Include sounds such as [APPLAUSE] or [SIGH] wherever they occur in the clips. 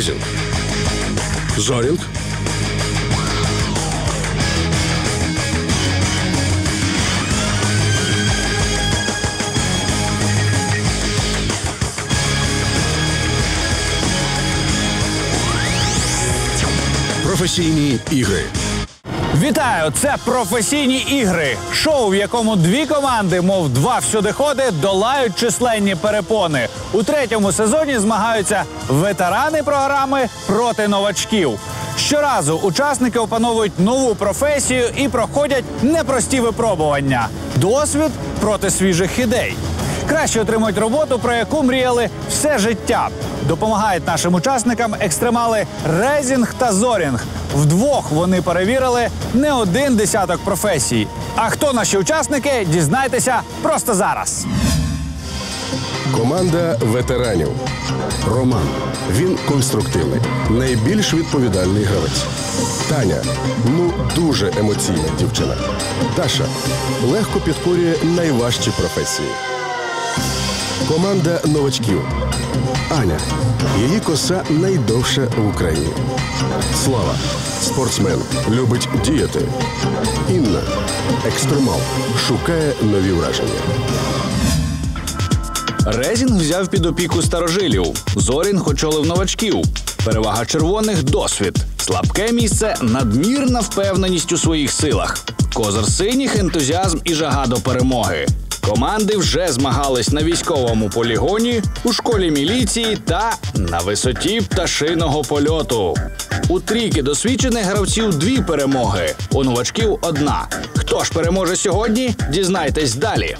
Резінг. Зорінг. Професійні ігри. Вітаю! Це професійні ігри. Шоу, в якому дві команди, мов два всюдиходи, долають численні перепони. У третьому сезоні змагаються ветерани програми проти новачків. Щоразу учасники опановують нову професію і проходять непрості випробування. Досвід проти свіжих ідей. Краще отримують роботу, про яку мріяли все життя. Допомагають нашим учасникам екстремали Резінг та Зорінг. Вдвох вони перевірили не один десяток професій. А хто наші учасники, дізнайтеся просто зараз. Команда ветеранів. Роман. Він конструктивний, найбільш відповідальний гравець. Таня. Ну дуже емоційна дівчина. Даша легко підкорює найважчі професії. Команда новачків. Аня. Її коса найдовша в Україні. Слава. Спортсмен. Любить діяти. Інна. Екстремал. Шукає нові враження. Резінг взяв під опіку старожилів. Зорінг очолив новачків. Перевага червоних досвід. Слабке місце надмірна впевненість у своїх силах. Козир синіх ентузіазм і жага до перемоги. Команди вже змагались на військовому полігоні, у школі міліції та на висоті пташиного польоту. У трійки досвідчених гравців дві перемоги, у новачків одна. Хто ж переможе сьогодні? Дізнайтесь далі.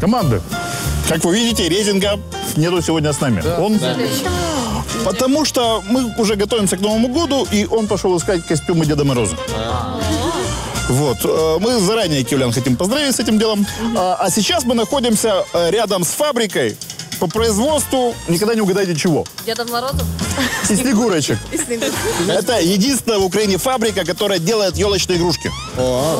Команды. Как вы видите, Резинга нету сегодня с нами. Он... Потому что мы уже готовимся к Новому году, и он пошел искать костюмы Деда Мороза. Вот. э, Мы заранее Киевлян хотим поздравить с этим делом. А а сейчас мы находимся э, рядом с фабрикой по производству, никогда не угадайте чего, Дедом Морозом? И снегурочек. И снегурочек. Это единственная в Украине фабрика, которая делает елочные игрушки.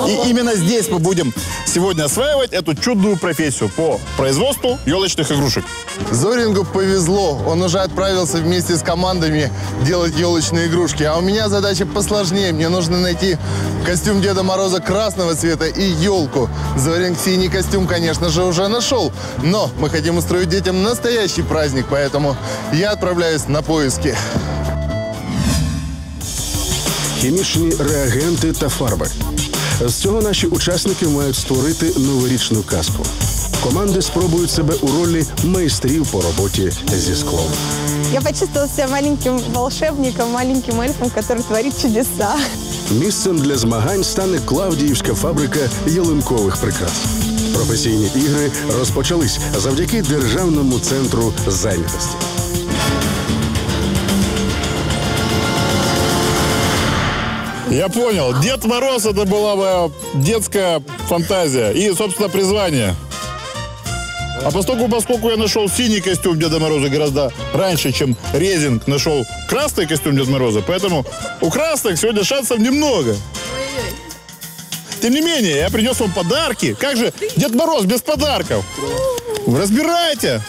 И именно здесь мы будем сегодня осваивать эту чудную профессию по производству елочных игрушек. Зорингу повезло. Он уже отправился вместе с командами делать елочные игрушки. А у меня задача посложнее. Мне нужно найти костюм Деда Мороза красного цвета и елку. Зоринг синий костюм, конечно же, уже нашел. Но мы хотим устроить детям настоящий праздник, поэтому я отправляюсь на поиски. хімічні реагенти та фарби. З цього наші учасники мають створити новорічну казку. Команди спробують себе у ролі майстрів по роботі зі склом. Я почувствовала маленьким волшебником, маленьким эльфом, который творит чудеса. Місцем для змагань стане Клавдіївська фабрика ялинкових прикрас. Професійні ігри розпочались завдяки Державному центру зайнятості. Я понял. Дед Мороз это была моя детская фантазия и, собственно, призвание. А поскольку, поскольку я нашел синий костюм Деда Мороза гораздо раньше, чем Резинг нашел красный костюм Деда Мороза, поэтому у красных сегодня шансов немного. Тем не менее, я принес вам подарки. Как же Дед Мороз без подарков? Разбирайте.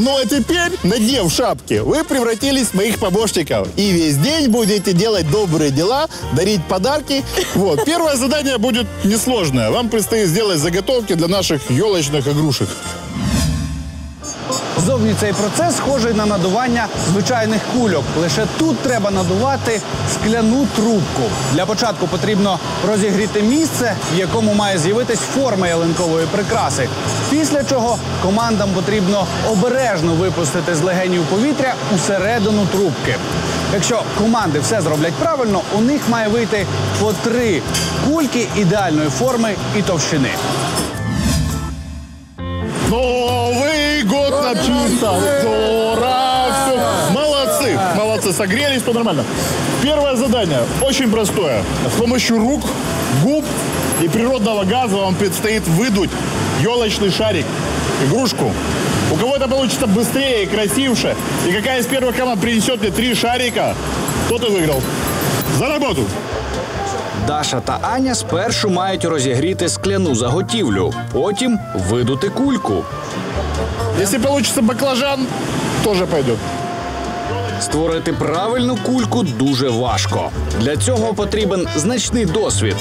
Ну а теперь, надев шапки, вы превратились в моих помощников. И весь день будете делать добрые дела, дарить подарки. Вот. Первое задание будет несложное. Вам предстоит сделать заготовки для наших елочных игрушек. Зовні цей процес схожий на надування звичайних кульок. Лише тут треба надувати скляну трубку. Для початку потрібно розігріти місце, в якому має з'явитись форма ялинкової прикраси. Після чого командам потрібно обережно випустити з легенів повітря усередину трубки. Якщо команди все зроблять правильно, у них має вийти по три кульки ідеальної форми і товщини. Новый год начался. Всё. Молодцы, молодцы, согрелись, все нормально. Первое задание очень простое. С помощью рук, губ и природного газа вам предстоит выдуть елочный шарик, игрушку. У кого это получится быстрее и красивше, и какая из первых команд принесет мне три шарика, тот и выиграл. За работу! Даша та Аня спершу мають розігріти скляну заготівлю, потім видути кульку. Если получится баклажан, тоже пойдет. Створити правильну кульку дуже важко. Для цього потрібен значний досвід.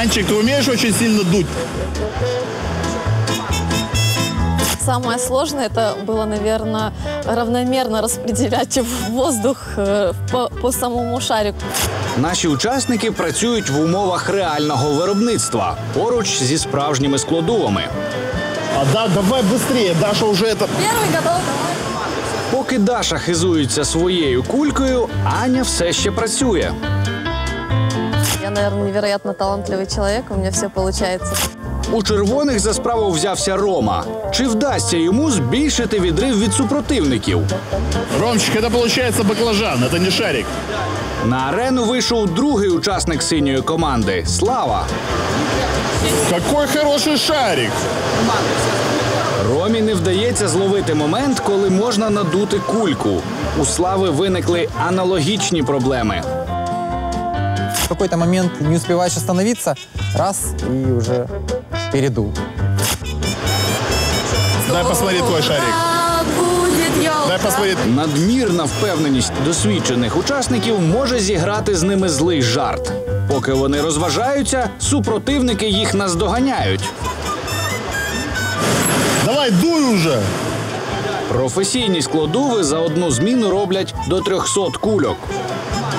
Анчик, ты умеешь очень сильно дуть? Самое сложное это было, наверное, равномерно распределять воздух э, по, по самому шарику. Наші учасники працюють в умовах реального виробництва поруч зі справжніми складовами. А да, давай быстрее, Даша уже это... Первый готов. Поки Даша хизується своєю кулькою, Аня все ще працює. Я, наверное, невероятно талантливый человек, у меня все получается. У червоних за справу взявся Рома. Чи вдасться йому збільшити відрив від супротивників? Ромчик, это получается баклажан, это не шарик. На арену вийшов другий учасник синьої команди Слава. Какой хороший шарик! Ромі не вдається зловити момент, коли можна надути кульку. У Слави виникли аналогічні проблеми. В какой-то момент не успеваешь остановиться, раз и уже передул. Дай посмотреть твой шарик. Дай посмотреть. Надмірна впевненість досвідчених учасників може зіграти з ними злий жарт. Поки вони розважаються, супротивники їх наздоганяють. Давай, дуй уже! Професійні складови за одну зміну роблять до 300 кульок.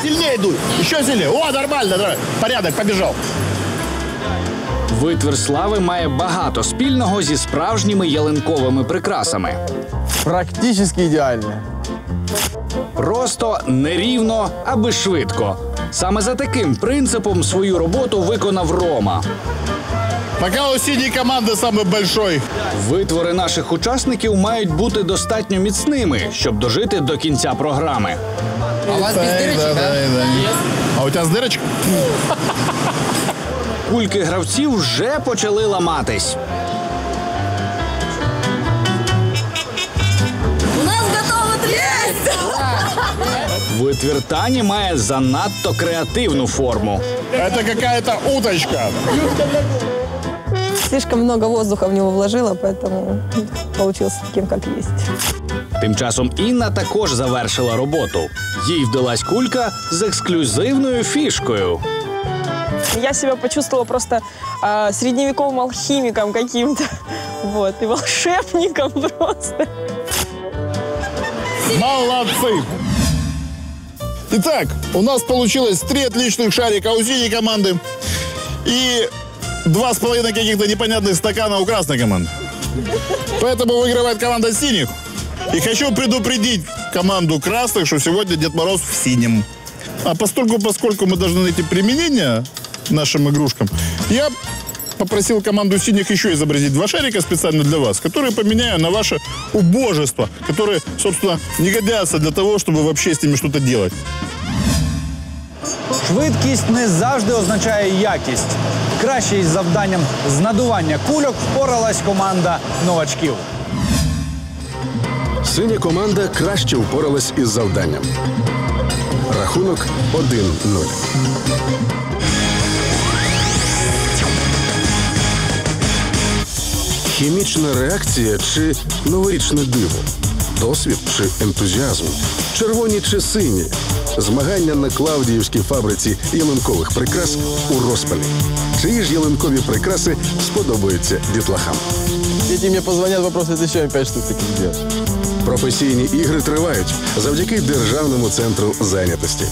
Сильнее дуй! Еще сильнее! О, нормально, давай! Порядок, побежал! Витвір слави має багато спільного зі справжніми ялинковими прикрасами. Практически идеально. Просто нерівно, аби швидко. Саме за таким принципом свою роботу виконав Рома. Пока у синей команды самый большой. Витвори наших учасників мають бути достатньо міцними, щоб дожити до кінця програми. А у вас без дырочек, да? А у тебя с дырочек? [LAUGHS] Кульки гравців вже почали ламатись. У нас готово три! Витвір Тані має занадто креативну форму. Это какая-то уточка. Слишком много воздуха в него вложила, поэтому получился таким, как есть. Тим часом Інна також завершила роботу. Їй вдалась кулька з ексклюзивною фішкою. Я себя почувствовала просто а, средневековым алхимиком каким-то. [LAUGHS] Вот, и волшебником [LAUGHS] просто. Молодцы! Итак, у нас получилось три отличных шарика у синей команды и два с половиной каких-то непонятных стакана у красной команды. Поэтому выигрывает команда синих. И хочу предупредить команду красных, что сегодня Дед Мороз в синем. А поскольку, поскольку мы должны найти применение нашим игрушкам, я попросил команду синих еще изобразить два шарика специально для вас, которые поменяю на ваше убожество, которые, собственно, не годятся для того, чтобы вообще с ними что-то делать. Швидкість не завжди означає якість. Краще із завданням з надування кульок впоралась команда новачків. Синя команда краще впоралась із завданням. Рахунок 1-0. Хімічна реакція чи новорічне диво? Досвід чи ентузіазм? Червоні чи сині? Змагання на Клавдіївській фабриці ялинкових прикрас у розпалі. Чиї ж ялинкові прикраси сподобаються дітлахам? Дети мне позвонят, попросят еще 5 штук таких сделать. Професійні ігри тривають завдяки Державному центру зайнятості.